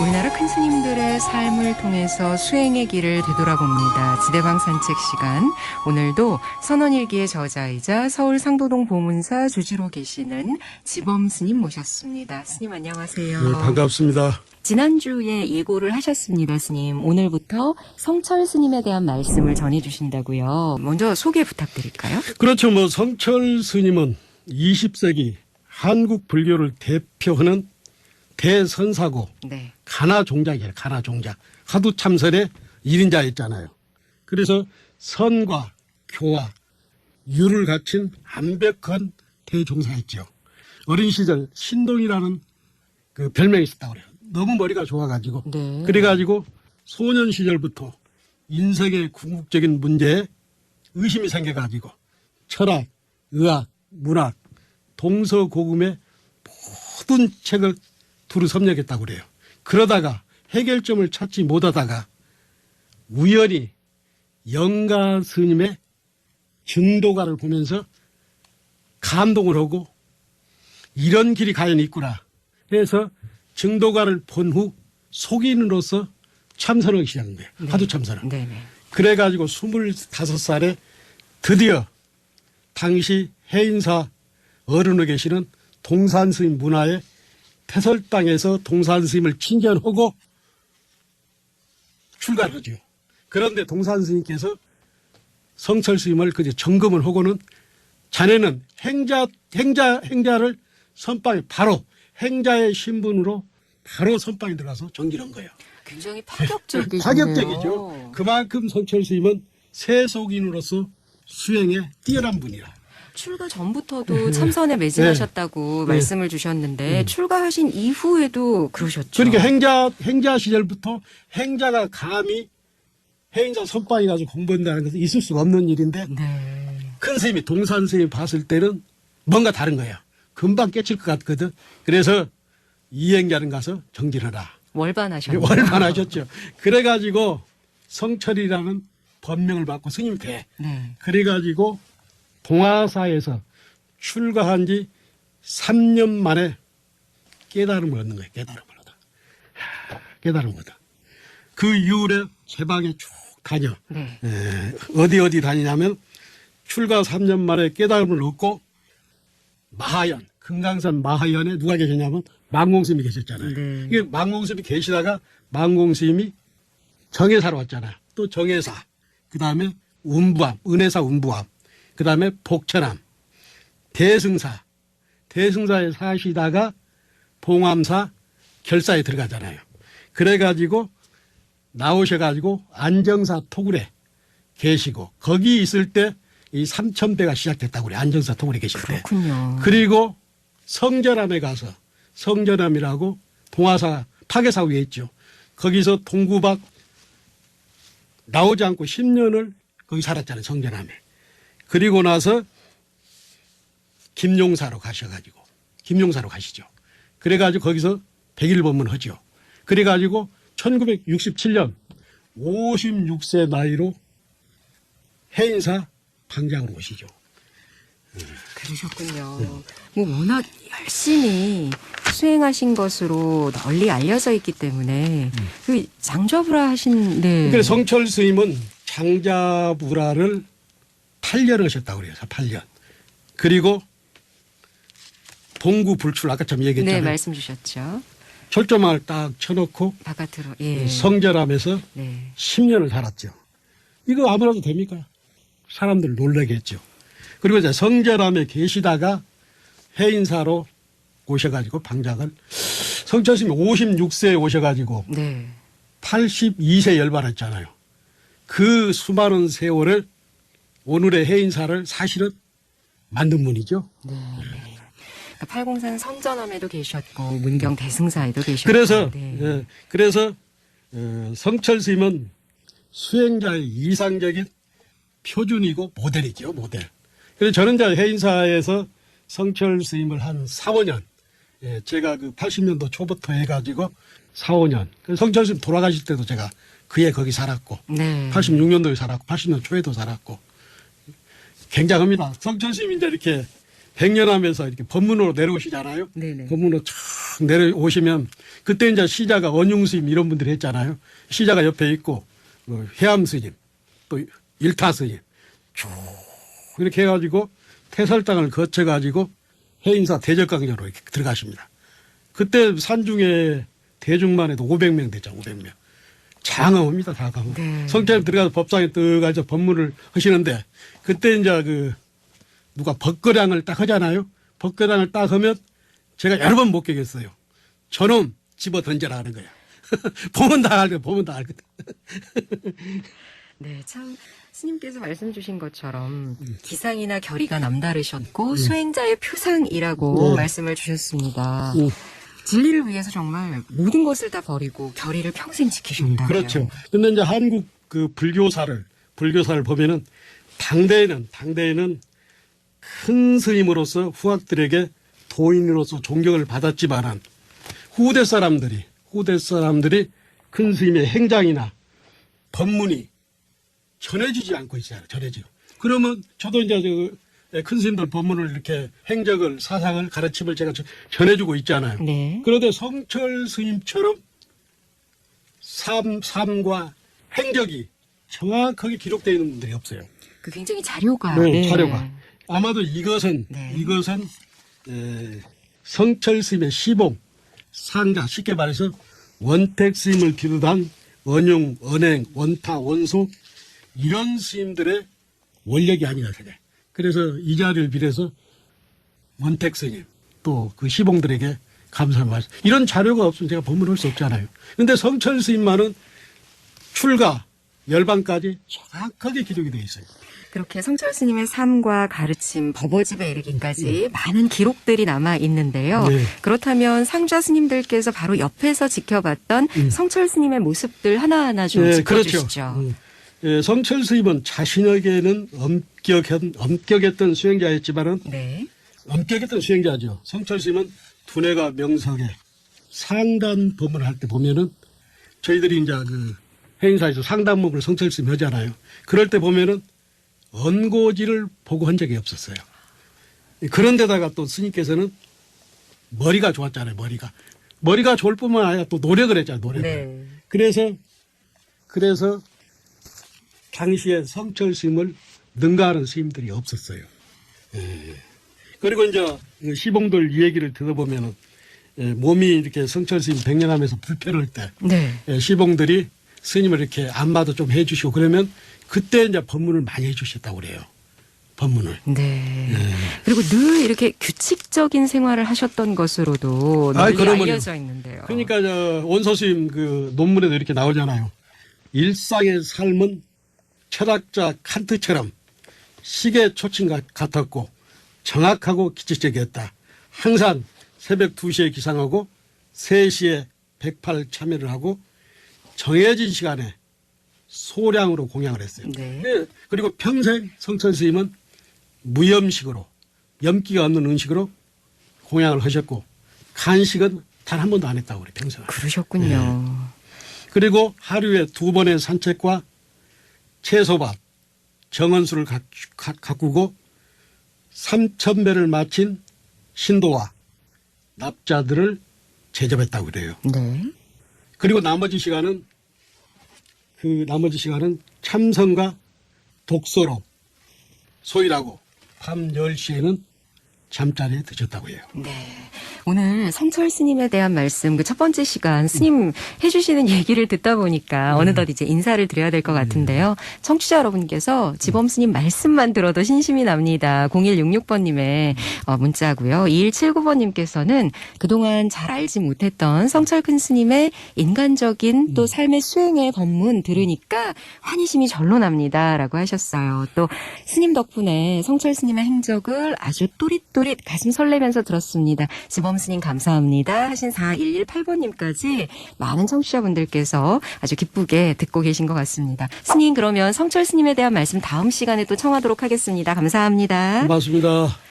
우리나라 큰 스님들의 삶을 통해서 수행의 길을 되돌아봅니다. 지대방 산책 시간. 오늘도 선원일기의 저자이자 서울 상도동 보문사 주지로 계시는 지범 스님 모셨습니다. 스님 안녕하세요. 네, 반갑습니다. 지난주에 예고를 하셨습니다, 스님. 오늘부터 성철 스님에 대한 말씀을 전해주신다고요. 먼저 소개 부탁드릴까요? 그렇죠. 뭐 성철 스님은 20세기 한국 불교를 대표하는 대선사고 네. 가나 종작이에요. 가나 종작. 화두 참선의 1인자였잖아요. 그래서 선과 교와 유를 갖춘 완벽한 대종사였죠. 어린 시절 신동이라는 그 별명이 있었다고 그래요. 너무 머리가 좋아가지고 네. 그래가지고 소년 시절부터 인생의 궁극적인 문제에 의심이 생겨가지고 철학, 의학, 문학, 동서고금의 모든 책을 두루 섭렵했다고 그래요. 그러다가 해결점을 찾지 못하다가 우연히 영가 스님의 증도가를 보면서 감동을 하고 이런 길이 과연 있구나 해서 증도가를 본 후 속인으로서 참선을 시작한 거예요. 화두 참선을. 네 네. 그래가지고 25살에 드디어 당시 해인사 어른으로 계시는 동산 스님 문화의 태설 땅에서 동산 스님을 칭견하고 출가를 하죠. 그런데 동산 스님께서 성철 스님을 그저 점검을 하고는 자네는 행자, 행자, 행자를 선방에 바로 행자의 신분으로 바로 선방에 들어가서 정기한 거예요. 굉장히 파격적이시네요. 파격적이죠. 그만큼 성철 스님은 세속인으로서 수행에 뛰어난 분이라. 출가 전부터도 참선에 매진하셨다고 네. 말씀을 주셨는데 출가하신 이후에도 그러셨죠. 그러니까 행자 행자 시절부터 행자가 감히 해인사 선방에 가서 공부한다는 것은 있을 수가 없는 일인데 네. 큰 스님이 동산 스님이 봤을 때는 뭔가 다른 거예요. 금방 깨칠 것 같거든. 그래서 이행자는 가서 정진하라. 월반하셨네요. 월반하셨죠. 그래가지고 성철이라는 법명을 받고 스님이 돼. 네. 그래가지고 동화사에서 출가한 지 3년 만에 깨달음을 얻는 거예요. 깨달음을 얻어. 하, 깨달음을 얻어. 그 이후에 제방에 쭉 다녀. 네. 에, 어디 어디 다니냐면 출가 3년 만에 깨달음을 얻고 마하연, 금강산 마하연에 누가 계셨냐면 망공스님이 계셨잖아요. 네. 이게 망공스님이 계시다가 망공스님이 정예사로 왔잖아요. 또 정예사, 그 다음에 운부암, 은혜사 운부암, 그 다음에 복천암, 대승사, 대승사에 사시다가 봉암사 결사에 들어가잖아요. 그래가지고 나오셔가지고 안정사 토굴에 계시고 거기 있을 때 이 삼천배가 시작됐다고 그래 안정사 토굴에 계실 때. 그렇군요. 그리고 성전암에 가서 성전암이라고 동화사 파괴사 위에 있죠. 거기서 동구박 나오지 않고 10년을 거기 살았잖아요. 성전암에. 그리고 나서 김용사로 가셔가지고 김용사로 가시죠. 그래가지고 거기서 100일 법문 하죠. 그래가지고 1967년 56세 나이로 해인사 방장으로 오시죠. 그러셨군요. 뭐 워낙 열심히 수행하신 것으로 널리 알려져 있기 때문에 그 장좌불화 하신 네. 그래서 성철 스님은 장자부라를 8년 하셨다고 그래요. 8년. 그리고 동구 불출 아까 참 네, 얘기했잖아요. 말씀 주셨죠. 철조망을 딱 쳐놓고 바깥으로 예. 성전하면서 네. 10년을 살았죠. 이거 아무나도 됩니까? 사람들 놀라게 했죠. 그리고 이제 성전함에 계시다가 해인사로 오셔가지고 방장을 성철 스님이 56세에 오셔가지고 네. 82세 열반했잖아요. 그 수많은 세월을 오늘의 해인사를 사실은 만든 분이죠. 그러니까 팔공산 선전함에도 계셨고 문경 대승사에도 계셨고 그래서 네. 예, 그래서 어, 성철 스님은 수행자의 이상적인 표준이고 모델이죠 모델. 그래서 저는 이제 해인사에서 성철 스님을 한 4, 5년 예, 제가 그 80년도 초부터 해가지고 4, 5년 그 성철 스님 돌아가실 때도 제가 그해 거기 살았고 네. 86년도에 살았고 80년 초에도 살았고 굉장합니다. 이제 이렇게 백년하면서 이렇게 법문으로 내려오시잖아요. 네네. 법문으로 촥 내려오시면 그때 이제 시자가 원융 스님 이런 분들이 했잖아요. 시자가 옆에 있고 어, 해암 스님 또 일타 스님 쭉 이렇게 해가지고 태설당을 거쳐가지고 해인사 대적강전으로 이렇게 들어가십니다. 그때 산중에 대중만 해도 500명 됐죠. 500명. 장엄합니다. 장엄. 네. 성찰 들어가서 법상에 들어가서 법문을 하시는데 그때 이제 그 누가 법거량을 딱 하잖아요. 법거량을 딱 하면 제가 여러 번못 깨겠어요. 저놈 집어 던져라 하는 거야. 보면 다 알거든. 보면 다 알거든. 네, 참 스님께서 말씀 주신 것처럼 음. 기상이나 결의가 남다르셨고 수행자의 표상이라고 네. 말씀을 주셨습니다. 음. 진리를 위해서 정말 모든 것을 다 버리고 결의를 평생 지키셨다. 그렇죠. 근데 이제 한국 그 불교사를 불교사를 보면은 당대에는 당대에는 큰 스님으로서 후학들에게 도인으로서 존경을 받았지만은 후대 사람들이 후대 사람들이 큰 스님의 행장이나 법문이 전해지지 않고 있어요. 전해지고. 그러면 저도 이제 저 큰 스님들 법문을 이렇게 행적을 사상을 가르침을 제가 저- 전해주고 있잖아요. 네. 그런데 성철 스님처럼 삶, 삶과 행적이 정확하게 기록되어 있는 분들이 없어요. 그 굉장히 자료가 네, 자료가. 아마도 이것은, 네. 이것은, 에, 성철 스님의 시봉, 상자, 쉽게 말해서 원택 스님을 비롯한 원용, 언행, 원타, 원소, 이런 스님들의 원력이 아니라 생각해. 그래서 이 자리를 빌해서 원택 스님, 또 그 시봉들에게 감사의 말씀. 이런 자료가 없으면 제가 법문을 할 수 없잖아요. 근데 성철 스님만은 출가, 열반까지 정확하게 기록이 되어 있어요. 그렇게 성철 스님의 삶과 가르침, 법어집에 이르기까지 많은 기록들이 남아 있는데요. 네. 그렇다면 상좌 스님들께서 바로 옆에서 지켜봤던 성철 스님의 모습들 하나하나 좀 예, 짚어주시죠. 음. 예, 성철 스님은 자신에게는 엄격했, 엄격했던 수행자였지만은 네. 엄격했던 수행자죠. 성철 스님은 두뇌가 명석에 상단 법문을 할 때 보면은 저희들이 이제 그 행사에서 상단법을 성철 스님 하잖아요. 그럴 때 보면은 언고지를 보고 한 적이 없었어요. 그런데다가 또 스님께서는 머리가 좋았잖아요. 머리가 머리가 좋을 뿐만 아니라 또 노력을 했잖아요. 노력을. 네. 그래서 그래서 당시에 성철 스님을 능가하는 스님들이 없었어요. 예. 그리고 이제 그 시봉들 이 얘기를 들어보면은 예, 몸이 이렇게 성철 스님 백년하면서 불편할 때 네. 예, 시봉들이 스님을 이렇게 안마도 좀 해주시고 그러면 그때 이제 법문을 많이 해주셨다고 그래요. 법문을. 네. 그리고 늘 이렇게 규칙적인 생활을 하셨던 것으로도 그러면요. 알려져 있는데요. 그러니까 저 원서 스님 그 논문에도 이렇게 나오잖아요. 일상의 삶은 철학자 칸트처럼 시계 초침 같- 같았고 정확하고 기초적이었다. 항상 새벽 2시에 기상하고 3시에 108 참여를 하고 정해진 시간에 소량으로 공양을 했어요. 네. 예, 그리고 평생 성철 스님은 무염식으로 염기가 없는 음식으로 공양을 하셨고 간식은 단 한 번도 안 했다고 그래 평생. 그러셨군요. 그리고 하루에 두 번의 산책과 채소밥, 정원수를 가, 가꾸고 삼천 배를 마친 신도와 납자들을 제접했다고 그래요. 네. 그리고 나머지 시간은 그 나머지 시간은 참선과 독서로 소일하고 밤 10시에는 잠자리에 드셨다고 해요. 네. 오늘 성철 스님에 대한 말씀, 그 첫 번째 시간 스님 해주시는 얘기를 듣다 보니까 어느덧 이제 인사를 드려야 될 것 같은데요. 청취자 여러분께서 지범 스님 말씀만 들어도 신심이 납니다. 0166번님의 어, 문자고요. 2179번님께서는 그동안 잘 알지 못했던 성철 큰 스님의 인간적인 또 삶의 수행의 법문 들으니까 환희심이 절로 납니다. 라고 하셨어요. 또 스님 덕분에 성철 스님의 행적을 아주 또릿또릿 가슴 설레면서 들었습니다. 지범 스님 감사합니다. 하신 4118번님까지 많은 청취자분들께서 아주 기쁘게 듣고 계신 것 같습니다. 스님 그러면 성철 스님에 대한 말씀 다음 시간에 또 청하도록 하겠습니다. 감사합니다. 고맙습니다.